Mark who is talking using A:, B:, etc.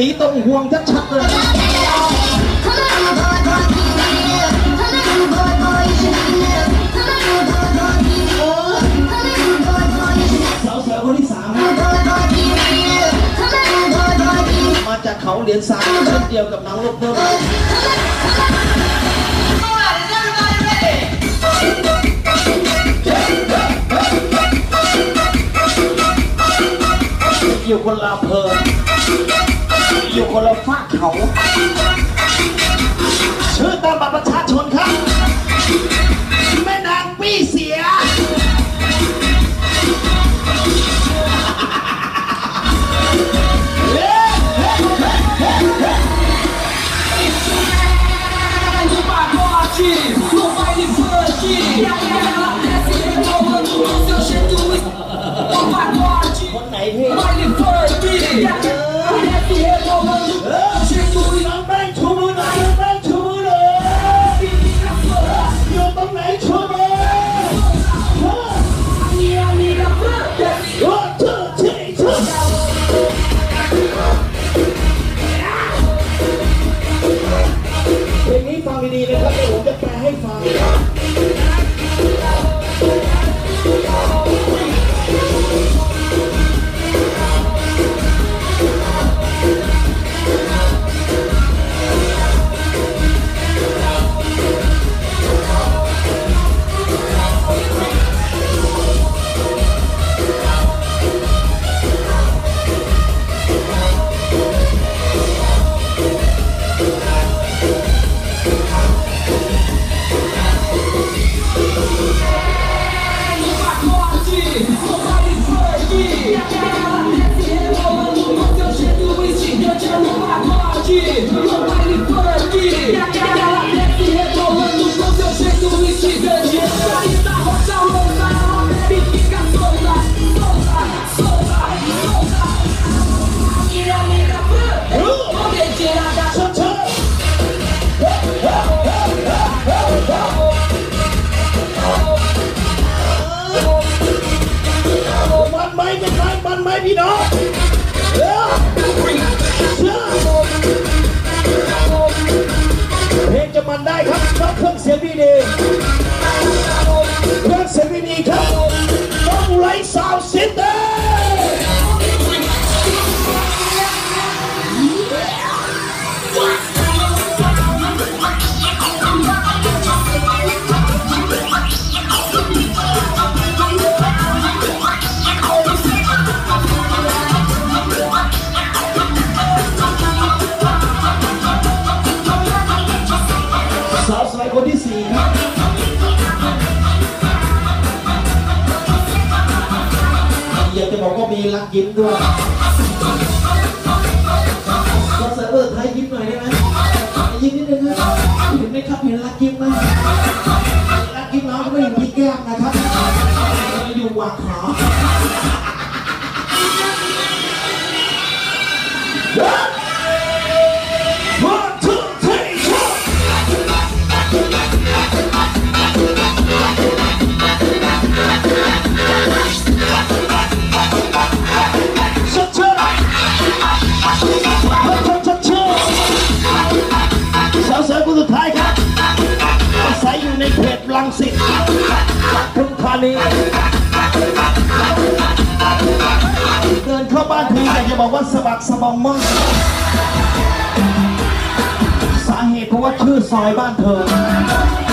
A: หลีตรงห่วงชัดๆเลยสาวสวยคนที่สามมาจากเขาเหรียญสามเช่นเดียวกับน้องลูกเพิ่มอยู่คนละอำเภ อยู่คนละฝากเขา ชื่อตามบัตรประชาชนครับ เพลงนี้ฟังดีๆนะครับเดี๋ยวผมจะแปลให้ฟัง ไห มีรักยิ้มด้วยก็เสิร์ฟเออร์ไทยยิ้มหน่อยได้ไหมยิ้มนิดนึงนะเห็นไหมครับเห็นรักยิ้มไหมรักยิ้มน้องก็ไม่อยู่ที่แก้มนะครับอยู่หว่างขา นีเดินเข้าบ้านทีอยากจะบอกว่าสะบักสะบอมมากสาเหตุเพราะว่าชื่อซอยบ้านเธอ